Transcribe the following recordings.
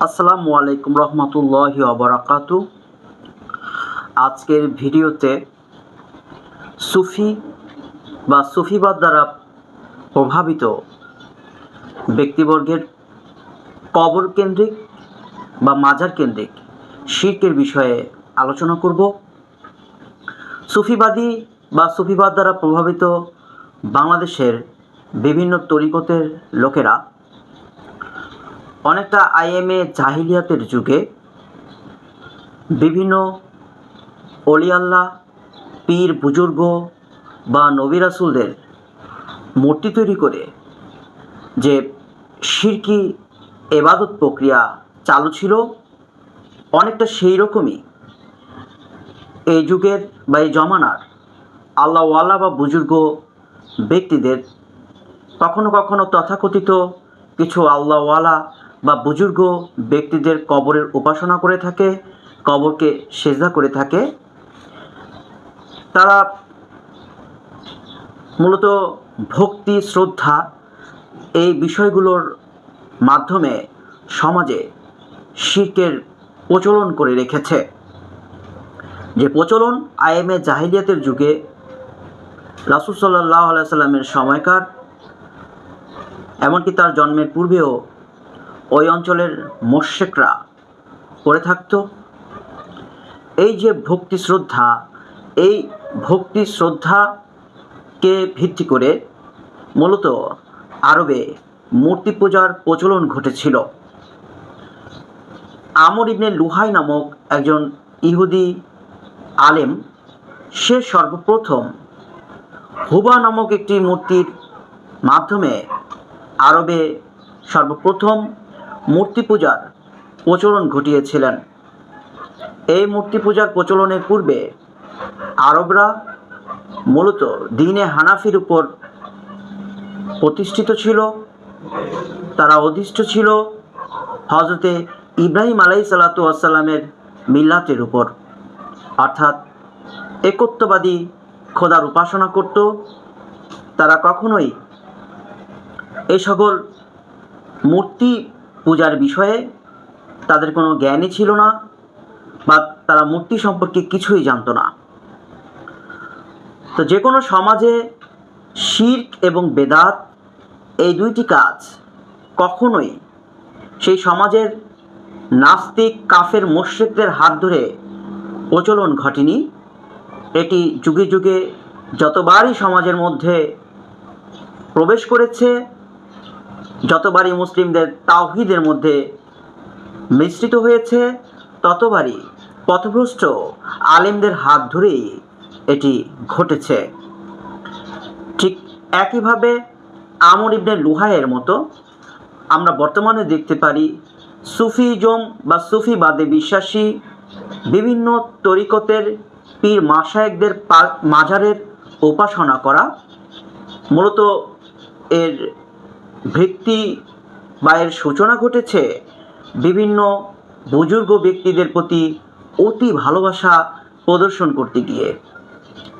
আসসালামু আলাইকুম রহমতুল্লাহি অবরাকাতু আজকের ভিডিওতে সুফি বা সুফিবাদ দ্বারা প্রভাবিত ব্যক্তিবর্গের কবর কেন্দ্রিক বা মাজার কেন্দ্রিক শির্কের বিষয়ে আলোচনা করব। সুফিবাদী বা সুফিবাদ দ্বারা প্রভাবিত বাংলাদেশের বিভিন্ন তরিকতের লোকেরা অনেকটা আইএমএ জাহিলিয়াতের যুগে বিভিন্ন অলিয়াল্লাহ পীর বুজুর্গ বা নবী রাসুলদের মূর্তি তৈরি করে যে শিরকি এবাদত প্রক্রিয়া চালু ছিল, অনেকটা সেই রকমই। এই যুগের বা এই জমানার আল্লাহওয়ালা বা বুজুর্গ ব্যক্তিদের কখনো কখনো তথাকথিত কিছু আল্লাহওয়ালা বা বুজুর্গ ব্যক্তিদের কবরের উপাসনা করে থাকে, কবরকে সেজদা করে থাকে। তারা মূলত ভক্তি, শ্রদ্ধা এই বিষয়গুলোর মাধ্যমে সমাজে শির্কের প্রচলন করে রেখেছে। যে প্রচলন আইএমএ জাহিলিয়াতের যুগে রাসুল সাল্লাহ আলাই সাল্লামের সময়কার, এমনকি তার জন্মের পূর্বেও ওই অঞ্চলের মোশেকরা করে থাকত। এই যে ভক্তি শ্রদ্ধা, এই ভক্তি শ্রদ্ধাকে ভিত্তি করে মূলত আরবে মূর্তি পূজার প্রচলন ঘটেছিল। আমর ইবনে লুহাই নামক একজন ইহুদি আলেম, সে সর্বপ্রথম হুবা নামক একটি মূর্তির মাধ্যমে আরবে সর্বপ্রথম মূর্তি পূজার প্রচলন ঘটিয়েছিলেন। এই মূর্তি পূজার প্রচলনের পূর্বে আরবরা মূলত দিনে হানাফির উপর প্রতিষ্ঠিত ছিল, তারা অধিষ্ঠ ছিল হজরতে ইব্রাহিম আলাই সালাতু আসসালামের মিল্লাতের উপর। অর্থাৎ একত্ববাদী খোদার উপাসনা করত, তারা কখনোই এই সকল মূর্তি পূজার বিষয়ে তাদের কোনো জ্ঞানই ছিল না বা তারা মূর্তি সম্পর্কে কিছুই জানতো না। তো যে কোনো সমাজে শির্ক এবং বেদাত এই দুইটি কাজ কখনোই সেই সমাজের নাস্তিক কাফের মোশেকদের হাত ধরে প্রচলন ঘটেনি। এটি যুগে যুগে যতবারই সমাজের মধ্যে প্রবেশ করেছে যতবারই মুসলিমদের তাওহিদের মধ্যে মিশ্রিত হয়েছে, ততবারই পথভ্রষ্ট আলেমদের হাত ধরেই এটি ঘটেছে। ঠিক একইভাবে আমর ইবনে লুহায়ের মতো আমরা বর্তমানে দেখতে পারি সুফিজম বা সুফিবাদে বিশ্বাসী বিভিন্ন তরিকতের পীর মাসায়েকদের মাজারের উপাসনা করা মূলত এর ভিত্তি বা এর সূচনা ঘটেছে। বিভিন্ন বুজুর্গ ব্যক্তিদের প্রতি অতি ভালোবাসা প্রদর্শন করতে গিয়ে।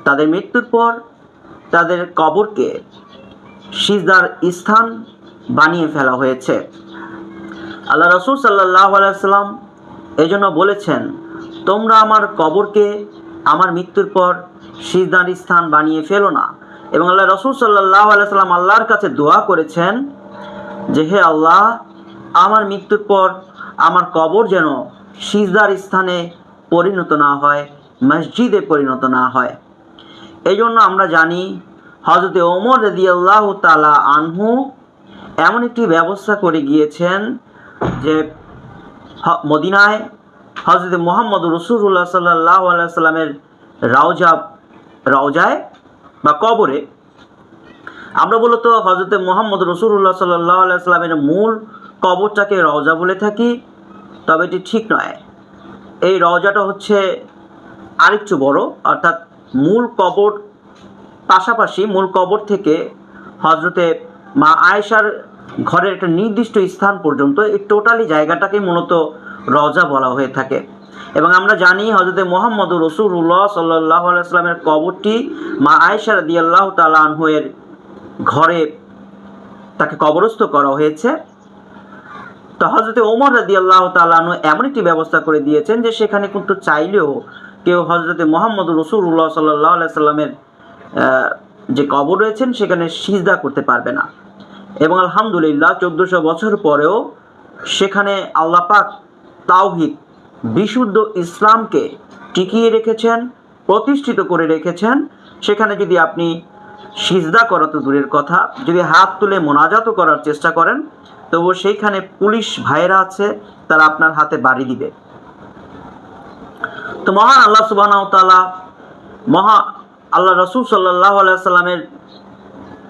তাদের মৃত্যুর পর তাদের কবরকে সিজদার স্থান বানিয়ে ফেলা হয়েছে। আল্লাহ রসুল সাল্লাহ আলাইসাল্লাম এই জন্য বলেছেন, তোমরা আমার কবরকে আমার মৃত্যুর পর সিজদার স্থান বানিয়ে ফেলো না। এবং আল্লাহ রসুল সাল্লাহ আলাইসাল্লাম আল্লাহর কাছে দোয়া করেছেন যে, হে আল্লাহ, আমার মৃত্যুর পর আমার কবর যেন সিজদার স্থানে পরিণত না হয়, মসজিদে পরিণত না হয়। এই জন্য আমরা জানি হজরতে ওমর রদি আল্লাহ তালা আনহু এমন একটি ব্যবস্থা করে গিয়েছেন যে মদিনায় হজরত মোহাম্মদ রসুল্লাহ সাল্লাহ আলাইসাল্লামের রাওজা, রওজায় বা কবরে, আমরা মূলত হজরতে মোহাম্মদ রসুল্লাহ সাল্লাহ আলাইস্লামের মূল কবরটাকে রওজা বলে থাকি, তবে এটি ঠিক নয়। এই রওজাটা হচ্ছে আরেকটু বড়, অর্থাৎ মূল কবর পাশাপাশি মূল কবর থেকে হজরতে মা আয়েশার ঘরের একটা নির্দিষ্ট স্থান পর্যন্ত এই টোটালি জায়গাটাকে মূলত রওজা বলা হয়ে থাকে। এবং আমরা জানি হজরত মোহাম্মদ রসুল্লাহ সাল্লাহ আলাইস্লামের কবরটি মা আয়েশা রদি আল্লাহ তালাহের ঘরে তাকে কবরস্থ করা হয়েছে। তো হজরতে ওমর রাদি আল্লাহ তালু এমন একটি ব্যবস্থা করে দিয়েছেন যে সেখানে কিন্তু চাইলেও কেউ হজরতে মোহাম্মদ রসুল্লাহ সাল্লাহ সাল্লামের যে কবর রয়েছেন সেখানে সিজদা করতে পারবে না। এবং আলহামদুলিল্লাহ চোদ্দোশো বছর পরেও সেখানে আল্লাপাক তাওহিদ বিশুদ্ধ ইসলামকে টিকিয়ে রেখেছেন, প্রতিষ্ঠিত করে রেখেছেন। সেখানে যদি আপনি সিজদা করা তো দূরের কথা, যদি হাত তুলে মোনাজাতও করার চেষ্টা করেন তবু সেইখানে পুলিশ ভাইয়েরা আছে, তারা আপনার হাতে বাড়ি দিবে। তো মহান আল্লাহ তালা মহা, আল্লাহ রসুল সাল্লাহ সাল্লামের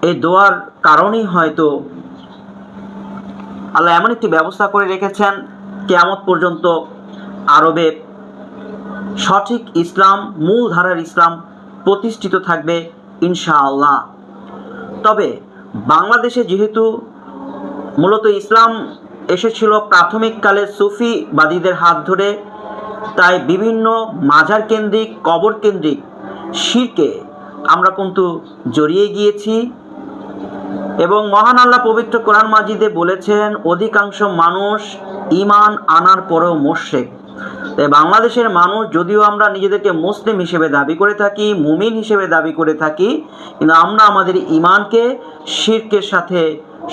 এই দোয়ার কারণেই হয়তো আল্লাহ এমন একটি ব্যবস্থা করে রেখেছেন, কেয়ামত পর্যন্ত আরবে সঠিক ইসলাম মূল ধারার ইসলাম প্রতিষ্ঠিত থাকবে, ইনশাআল্লাহ। তবে বাংলাদেশে যেহেতু মূলত ইসলাম এসেছিল প্রাথমিককালে সুফিবাদীদের হাত ধরে, তাই বিভিন্ন মাজার কেন্দ্রিক, কবর কেন্দ্রিক শিরকে আমরা কিন্তু জড়িয়ে গিয়েছি এবং মহান আল্লাহ পবিত্র কোরআন মাজিদে বলেছেন, অধিকাংশ মানুষ ইমান আনার পরেও মোশেক তাই বাংলাদেশের মানুষ যদিও আমরা নিজেদেরকে মুসলিম হিসেবে দাবি করে থাকি, মুমিন হিসেবে দাবি করে থাকি, কিন্তু আমরা আমাদের ইমানকে শিরকের সাথে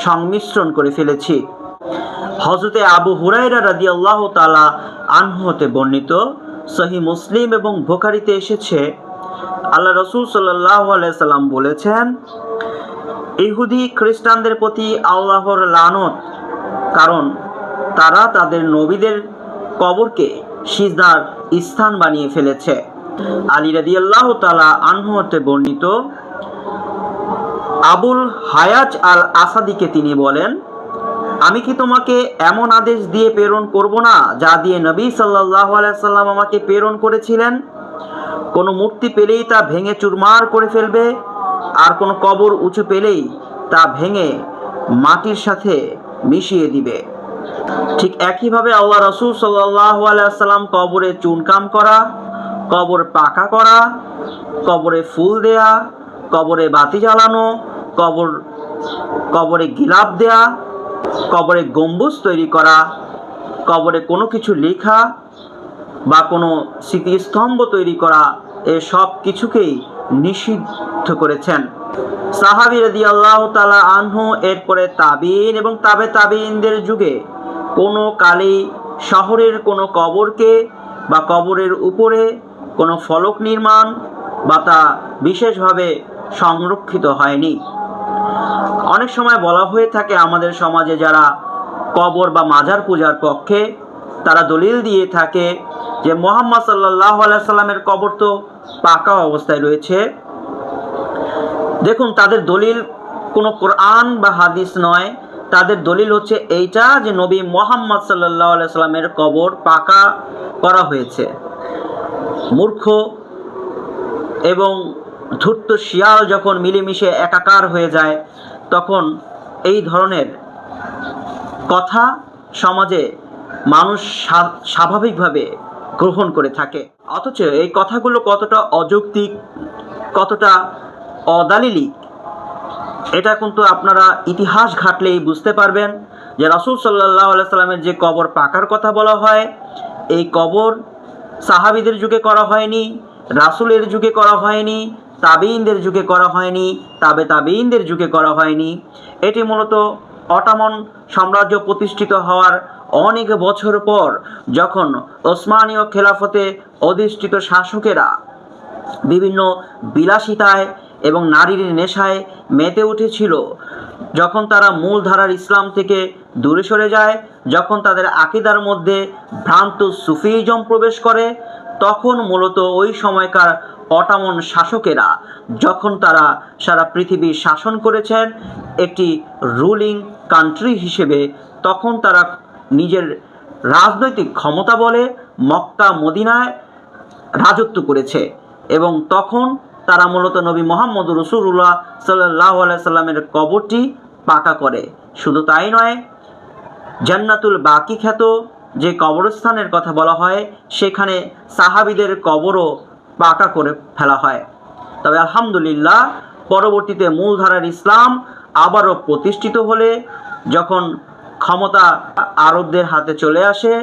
সংমিশ্রণ করে ফেলেছি। হজরতে আবু হুরাইরা রাদি আল্লাহ তালা আনহু হতে বর্ণিত, সহি মুসলিম এবং ভোকারিতে এসেছে, আল্লাহ রসুল সাল্লাহ সাল্লাম বলেছেন, ইহুদি খ্রিস্টানদের প্রতি আল্লাহর লানত, কারণ তারা তাদের নবীদের কবরকে সিজদার স্থান বানিয়ে ফেলেছে। আলী রাদি আল্লাহ তালা আনহু হতে বর্ণিত আবুল হায়াজ আল আসাদিকে তিনি বলেন, আমি কি তোমাকে এমন আদেশ দিয়ে প্রেরণ করব না, যা দিয়ে নবী সাল্লাহ সাল্লাম আমাকে প্রেরণ করেছিলেন? কোনো মূর্তি পেলেই তা ভেঙে চুরমার করে ফেলবে, আর কোনো কবর উঁচু পেলেই তা ভেঙে মাটির সাথে মিশিয়ে দিবে। ঠিক একইভাবে আল্লাহ রসুল সাল্লাম কবরে চুনকাম করা, কবর পাকা করা, কবরে ফুল দেয়া, কবরে বাতি জ্বালানো, কবর, কবরে গিলাপ দেয়া, কবরে গম্বুজ তৈরি করা, কবরে কোনো কিছু লেখা বা কোনো স্মৃতিস্তম্ভ তৈরি করা, এ সব কিছুকেই নিষিদ্ধ করেছেন। সাহাবি রদি আল্লাহ তালা আনহু এরপরে তাবিন এবং তাবে তাবিনদের যুগে কোনো কালে শহরের কোনো কবরকে বা কবরের উপরে কোনো ফলক নির্মাণ বা তা বিশেষভাবে সংরক্ষিত হয়নি। অনেক সময় বলা হয়ে থাকে আমাদের সমাজে যারা কবর বা মাজার পূজার পক্ষে, তারা দলিল দিয়ে থাকে যে মোহাম্মদ সাল্লাহ সাল্লামের কবর তো পাকা অবস্থায় রয়েছে। দেখুন, তাদের দলিল কোনো কোরআন বা হাদিস নয়। তাদের দলিল হচ্ছে এইটা যে নবী মোহাম্মদ সাল্লামের কবর পাকা করা হয়েছে। মূর্খ এবং ধূর্ত শিয়াল যখন মিলেমিশে একাকার হয়ে যায়, তখন এই ধরনের কথা সমাজে মানুষ স্বাভাবিকভাবে গ্রহণ করে থাকে। অথচ এই কথাগুলো কতটা অযৌক্তিক, কতটা অদালিলিক এটা কিন্তু আপনারা ইতিহাস ঘাটলেই বুঝতে পারবেন যে রাসুল সাল্লাহ সাল্লামের যে কবর পাকার কথা বলা হয়, এই কবর সাহাবিদের যুগে করা হয়নি, রাসুলের যুগে করা হয়নি তাবিইনদের যুগে করা হয়নি, তাবে তাবিইনদের যুগে করা হয়নি। এটি মূলত অটামন সাম্রাজ্য প্রতিষ্ঠিত হওয়ার অনেক বছর পর যখন ওসমানীয় খেলাফতে অধিষ্ঠিত শাসকেরা বিভিন্ন বিলাসিতায় এবং নারীর নেশায় মেতে উঠেছিল। যখন তারা মূল ধারার ইসলাম থেকে দূরে সরে যায়, যখন তাদের আকিদার মধ্যে ভ্রান্ত সুফিজম প্রবেশ করে, তখন মূলত ওই সময়কার অটামন শাসকেরা, যখন তারা সারা পৃথিবী শাসন করেছেন, একটি রুলিং কান্ট্রি হিসেবে, তখন তারা নিজের রাজনৈতিক ক্ষমতা বলে মক্কা মদিনায় রাজত্ব করেছে এবং তখন তারা মূলত নবী মোহাম্মদ রসুল্লাহ সাল্লাহ সাল্লামের কবরটি পাকা করে। শুধু তাই নয়, জান্নাতুল বাকি খ্যাত যে কবরস্থানের কথা বলা হয়, সেখানে সাহাবিদের কবরও পাকা করে ফেলা হয়। তবে আলহামদুলিল্লাহ, পরবর্তীতে মূলধারার ইসলাম আবারও প্রতিষ্ঠিত হলে, যখন ক্ষমতা আরবদের হাতে চলে আসে,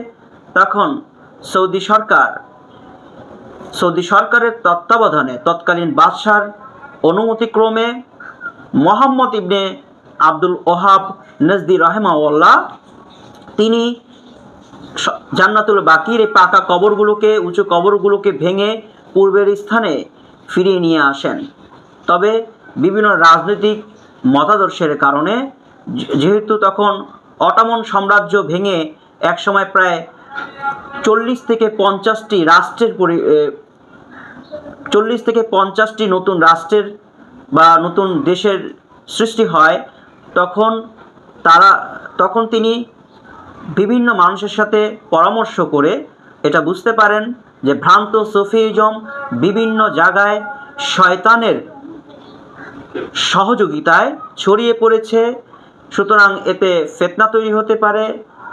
তখন সৌদি সরকার সৌদি সরকারের তত্ত্বাবধানে তৎকালীন বাদশার অনুমতিক্রমে মোহাম্মদ ইবনে আব্দুল ওহাব নজদি রহেমাউল্লাহ তিনি জান্নাতুল বাকির এই পাকা কবরগুলোকে, উঁচু কবরগুলোকে ভেঙে পূর্বের স্থানে ফিরিয়ে নিয়ে আসেন। তবে বিভিন্ন রাজনৈতিক মতাদর্শের কারণে যেহেতু তখন অটামন সাম্রাজ্য ভেঙে একসময় প্রায় চল্লিশ থেকে পঞ্চাশটি রাষ্ট্রের চল্লিশ থেকে পঞ্চাশটি নতুন রাষ্ট্রের বা নতুন দেশের সৃষ্টি হয়, তখন তারা, তখন তিনি বিভিন্ন মানুষের সাথে পরামর্শ করে এটা বুঝতে পারেন যে ভ্রান্ত সফিজম বিভিন্ন জায়গায় শয়তানের সহযোগিতায় ছড়িয়ে পড়েছে। সুতরাং এতে ফেতনা তৈরি হতে পারে,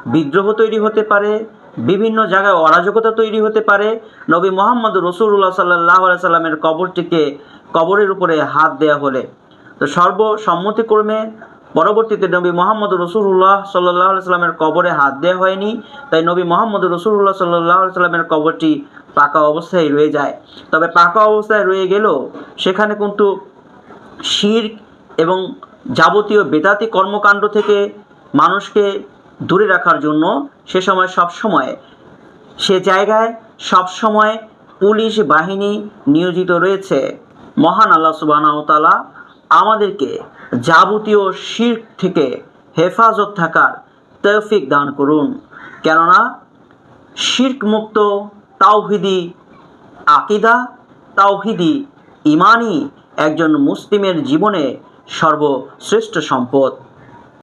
বিদ্রোহ তৈরি হতে পারে বিভিন্ন জায়গায় অরাজকতা তৈরি হতে পারে। নবী মোহাম্মদ রসুল্লাহ সাল্লাহ সাল্লামের কবরটিকে, কবরের উপরে হাত দেয়া হলে। তো সর্বসম্মতিক্রমে পরবর্তীতে নবী মোহাম্মদ রসুল্লাহ সাল্লাহ সাল্লামের কবরে হাত দেওয়া হয়নি। তাই নবী মোহাম্মদ রসুল্লাহ সাল্লাহ সাল্লামের কবরটি পাকা অবস্থায় রয়ে যায়। তবে পাকা অবস্থায় রয়ে গেলেও সেখানে কিন্তু শির এবং যাবতীয় বেদাতি কর্মকাণ্ড থেকে মানুষকে দূরে রাখার জন্য সে সময় সব সময়, সে জায়গায় সব সময় পুলিশ বাহিনী নিয়োজিত রয়েছে। মহান আল্লাহ সুবাহতালা আমাদেরকে যাবতীয় শির্ক থেকে হেফাজত থাকার তৌফিক দান করুন। কেননা শির্ক মুক্ত তাওহিদি আকিদা, তাওহিদি ইমানই একজন মুসলিমের জীবনে সর্বশ্রেষ্ঠ সম্পদ।